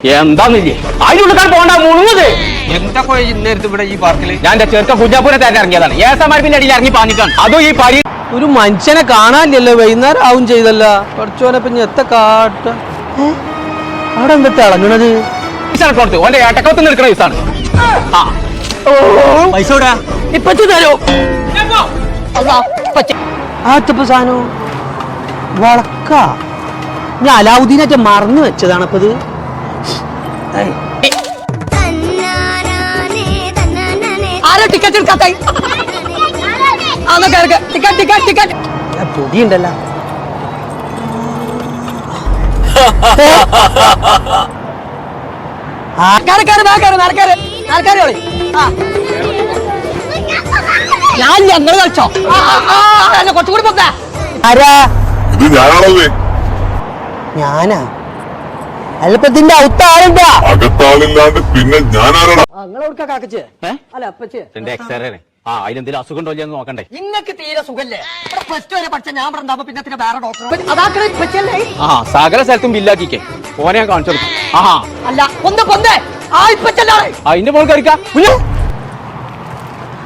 എന്താന്നില്ലേ? അതിനുള്ളിൽ പോണ്ട എന്താ പോയി ഇന്നേരത്ത് ഇവിടെ ഈ പാർക്കിൽ ഞാൻ എന്റെ ചെറുക്ക കുഞ്ഞാപ്പൂരെ തന്നെ ഇറങ്ങിയതാണ്. ഏസമാർപ്പിന്റെ അടിയിൽ ഇറങ്ങി പാഞ്ഞിക്കാണ് അതും ഈ പരി ഒരു മനുഷ്യനെ കാണാനില്ലല്ലോ വൈകുന്നേരം ആവും ചെയ്തല്ല. പഠിച്ചോനെ പിന്നെ എത്ത കാട്ട? അവിടെ എന്തൊക്കെ ഇളങ്ങണത് കൊടുത്ത്. ഓന്റെ ഏട്ടക്കത്ത് നിൽക്കുന്ന പൈസ ഇപ്പച്ചു തരോ? ആത്തപ്പ സാനോ വളക്ക ഞാൻ അലാവുദ്ദീനൊക്കെ മറന്നു വെച്ചതാണ് അപ്പത് ആരാ ടിക്കറ്റ് എടുക്കാത്ത ടിക്കറ്റ് ടിക്കറ്റ് ടിക്കറ്റ്. ആ. ഞാൻ ഞങ്ങൾ കളിച്ചോ? എന്നെ ആ, ആ, അല്ല, കുറച്ചും കൂടി പൊക്ക. ആരാ? ഞാനാ? അല്ലപ്പത്തിന്റെ ഔത്ത അകത്താളില്ലാണ്ട് പിന്നെ ആ അതിലെന്തെങ്കിലും അസുഖം ഉണ്ടോ എന്ന് നോക്കണ്ടേ. നിങ്ങൾക്ക് തീരെ സുഖല്ലേ? ഇവിടെ പ്ലസ് ടു വരെ പഠിച്ച ഞാൻ പിന്നെ പിന്നെ വേറെ ഡോക്ടർ ആ സകല സ്ഥലത്തും ബില്ലാക്കിക്കേ ഓനെ ഞാൻ കാണിച്ചു കൊടുക്കും. ആ അല്ല ആ അതിന്റെ മോൾ കളിക്കാം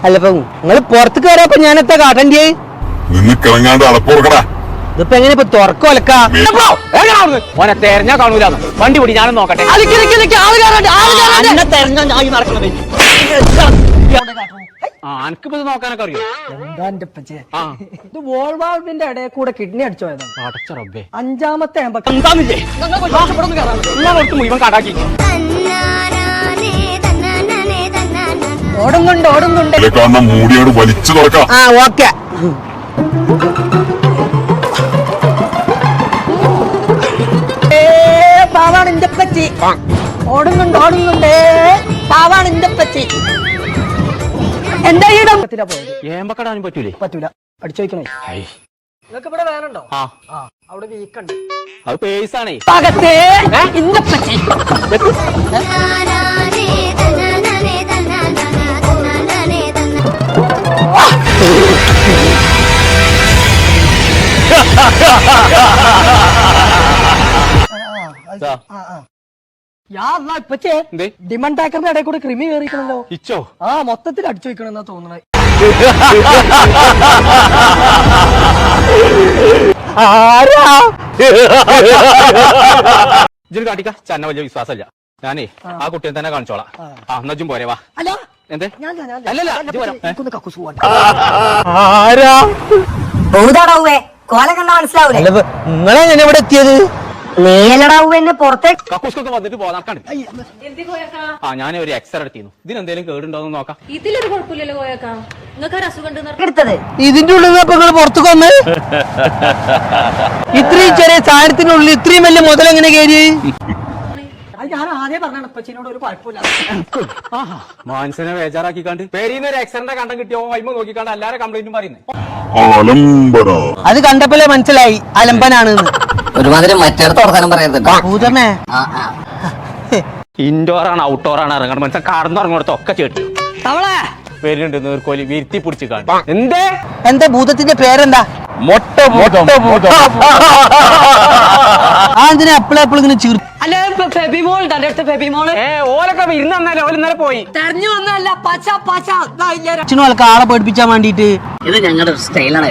അല്ല ഇപ്പൊ നിങ്ങൾ പുറത്ത് കയറിയപ്പോ ഞാൻ എത്താ കാട്ടണ്ടേ നിന്ന് കിളങ്ങാണ്ട് ഇതിപ്പോ എങ്ങനെ ഇപ്പൊ തുറക്കോ അലക്കാ? ഓനെ തെരഞ്ഞാ കാണൂല വണ്ടി പിടി ഞാനും നോക്കട്ടെ. ഇത് നോക്കാനൊക്കെ അറിയോ? ആ. ഇത് വോൾവാൾവിന്റെ ഇടയിൽ കൂടെ കിഡ്നി അടിച്ചു പോയതാണ് അടച്ച റബ്ബേ. അഞ്ചാമത്തെ എന്താന്നില്ലേ? മുഴുവൻ കാടാക്കി? ഓടുന്നുണ്ട് ഓടുന്നുണ്ട്. ഇതിലെ കാണുന്ന മൂടിയോട് വലിച്ചു തുറക്കാം. ആ ഓക്കെ. പാവാണ് എന്റെ പച്ചി ഓടുന്നുണ്ട് ഓടുന്നുണ്ട്. പാവാണ് എന്റെ പച്ചി എന്താ ഈ ഇടത്തിലാ പോയത്. ഏമ്പക്കടാനും പറ്റൂലേ? പറ്റൂല. അടിച്ചു വയ്ക്കണേ ഹൈ. നിങ്ങൾക്ക് ഇവിടെ വേനുണ്ടോ ആ. ആ അവിടെ വീക്കുണ്ട്. അത് പേസാണേ പകത്തെ ഇന്റെ പച്ചി ha ha ha അല്ലാ ഇപ്പച്ചേ ഡിമണ്ട് ടാക്കറിന്റെ ഇടയിൽ കൂടെ ക്രിമി കയറിക്കണല്ലോ ഇച്ചോ? ആ മൊത്തത്തിൽ അടിച്ചു വയ്ക്കണെന്നാ തോന്നണേ. ആരാ? ഇജ്ജൊരു കാട്ടിക്ക. ചന്ന വലിയ വിശ്വാസമില്ല. ഞാനേ ആ. കുട്ടിയെ തന്നെ കാണിച്ചോളാം. ആ. എന്നും പോരെ വാ. എന്തേ? അല്ലല്ല, ആരാ? കോല കണ്ട മനസ്സിലാവൂലേ? നിങ്ങളെ നിങ്ങളെങ്ങനെ ഇവിടെ എത്തിയത്? നീലടാവുന്നെ പുറത്തേക്ക് കക്കൂസ്കൊക്കെ വന്നിട്ട് ആ ഞാൻ ഒരു എക്സ്റേ എടുത്തിരുന്നു. ഇതിനെന്തേലും കേടുണ്ടോന്ന് നോക്കാം. ഇതിലൊരു കുഴപ്പമില്ലല്ലോ കോയക്ക. നിങ്ങൾക്ക് ഒരു അസുഖം ഉണ്ടെന്ന് എടുത്തത്. ഇതിന്റെ ഉള്ളിൽ നിങ്ങൾ പുറത്തു വന്ന്? ഇത്രയും ചെറിയ സാധനത്തിനുള്ളിൽ ഇത്രയും വലിയ മുതൽ എങ്ങനെ കയറി ഞാൻ ആദ്യം പറഞ്ഞാണ് ഇപ്പച്ചിനോട് ഒരു കുഴപ്പമില്ല. മാൻസനെ ബേജാറാക്കി കണ്ട് പേരീന്ന് ഒരു എക്സ്റേന്റെ കണ്ടം കിട്ടിയോ? വൈമ നോക്കിക്കാണ്ട് എല്ലാരും കംപ്ലൈന്റും പറയുന്നത് അത് കണ്ടപ്പോഴേ മനസ്സിലായി അലമ്പനാണ് ഒരുമാതിരി മറ്റേടത്ത് വർത്താനം പറയരുത് ഭൂതമേ. ഇൻഡോർ ആണ് ഔട്ട്ഡോർ ആണ് ഇറങ്ങണം. മനസ്സിലാ കടന്നിറങ്ങോടത്ത് ഒക്കെ ചേട്ടു തവളെ. വരുന്നുണ്ട് നീർക്കോലി വിരുത്തി പിടിച്ച് കാണും എന്തേ? എന്താ ഭൂതത്തിന്റെ പേരെന്താ? മൊട്ട മൊട്ട മൊട്ട ആ എന്തിനാ എപ്പോഴും എപ്പോഴും ഇങ്ങനെ ചീർ അല്ല ഫെബിമോൾ തന്റെ അടുത്ത് ഫെബിമോൾ ഏ ഓലൊക്കെ ഇരുന്ന് തന്നല്ലേ ഓല ഇന്നലെ പോയി. തെരഞ്ഞു വന്നല്ല പച്ച പച്ച. അച്ഛനും ആൾക്ക് ആളെ പഠിപ്പിച്ചാൻ വേണ്ടിട്ട് ഇത് ഞങ്ങളുടെ സ്റ്റൈലാണ്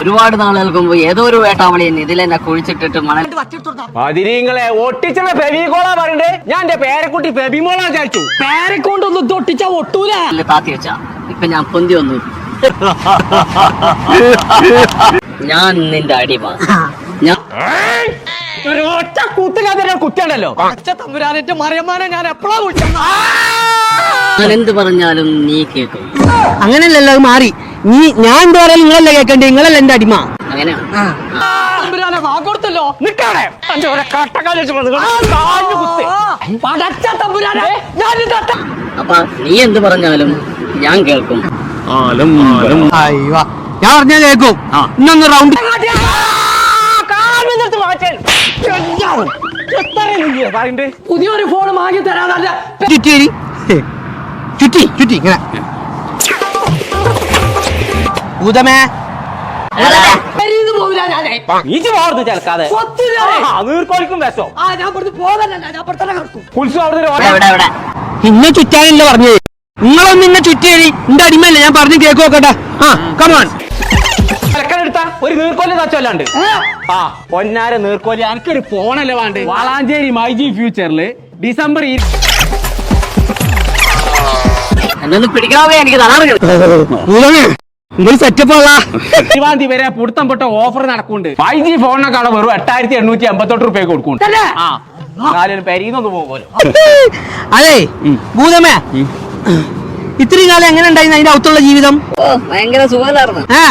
ഒരുപാട് നാളുകൾക്ക് മുമ്പ് ഏതോ ഒരു വേട്ടാമളി ഇതിൽ എന്നെ കുഴിച്ചിട്ടിട്ട് മണൽ പതിരീങ്ങളെ ഒട്ടിച്ചുള്ള ഫെബികോളാ പറയണ്ടേ? ഞാൻ എന്റെ പേരക്കുട്ടി ഫെബിമോളാ വിചാരിച്ചു. പേരെക്കൊണ്ടൊന്നും തൊട്ടിച്ചാ ഒട്ടൂല. താത്തി വെച്ച. ഇപ്പൊ ഞാൻ പൊന്തി വന്നു. ഞാൻ നിന്റെ അടിമ. ഞാൻ ഒരു ഒറ്റ കുത്തില്ലാതെ അച്ഛ തമ്പുരാനിട്ട് മറിയമ്മാനെ ഞാൻ എപ്പോഴാ വിളിച്ചത് എന്ത് പറഞ്ഞാലും നീ കേൾക്കും അങ്ങനെയല്ലല്ലോ അത് മാറി നീ ഞാൻ എന്താ പറയാ നിങ്ങളല്ലേ കേക്കണ്ടേ നിങ്ങളല്ലേ എന്റെ അടിമ അങ്ങനെയാണ് തമ്പുരാനെ വാക്കൊടുത്തല്ലോ പടച്ച തമ്പുരാനെ ഞാൻ അപ്പൊ നീ എന്ത് പറഞ്ഞാലും ഞാൻ കേൾക്കും അയ്യോ ഞാൻ പറഞ്ഞാ കേൾക്കും ഇന്നൊന്ന് റൗണ്ട് കാലിന് എടുത്ത് പറയണ്ടേ പുതിയൊരു ഫോൺ വാങ്ങി തരാതല്ല ചുറ്റി. ചുറ്റി ചുറ്റി ഇങ്ങനെ. ഭൂതമേ ഇന്നെ ചുറ്റാനല്ല പറഞ്ഞേ നിങ്ങളൊന്നും ഇന്നെ ചുറ്റിയടി എന്റെ അടിമയല്ല? ഞാൻ പറഞ്ഞു കേക്ക് നോക്കട്ടെ ആ എടുത്ത ഒരു നീർക്കോലി തച്ചല്ലാണ്ട്. ആ പൊന്നാര നീർക്കോലി. എനിക്കൊരു ഫോണല്ലേ വേണ്ട? വളാഞ്ചേരി മൈജി ഫ്യൂച്ചറിൽ ഡിസംബർ ഇരുപതാം വരെ പുടുത്തം പൊട്ട ഓഫർ നടക്കുന്നുണ്ട്. ഫൈവ് ജി ഫോണിനൊക്കെ അവിടെ വെറും എട്ടായിരത്തി എണ്ണൂറ്റി അമ്പത്തെട്ട് റുപ്യ കൊടുക്കുന്നുണ്ട് തന്നെ? ആ നാലും പെരീന്നൊന്ന് പോകുമല്ലോ അതെ. ഭൂതമേ. ഇത്രയും കാലം എങ്ങനെ ഉണ്ടായിരുന്നു അതിന്റെ അകത്തുള്ള ജീവിതം? ഭയങ്കര സുഖമായിരുന്നു ആ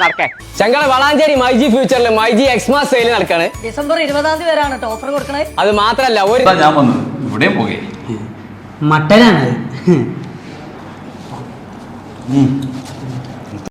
നടക്കേ. ഞങ്ങളെ വളാഞ്ചേരി മൈജി ഫ്യൂച്ചറിൽ മൈജി എക്സ്മാ സെയിൽ നടക്കാണ്. ഡിസംബർ ഇരുപതാം തീയതി വരാണ് കേട്ടോ ഓഫർ കൊടുക്കണേ. അത് മാത്രല്ല ഒരു ഞാൻ വന്നു. ഇവിടെയും പോകേ. മട്ടനാണ്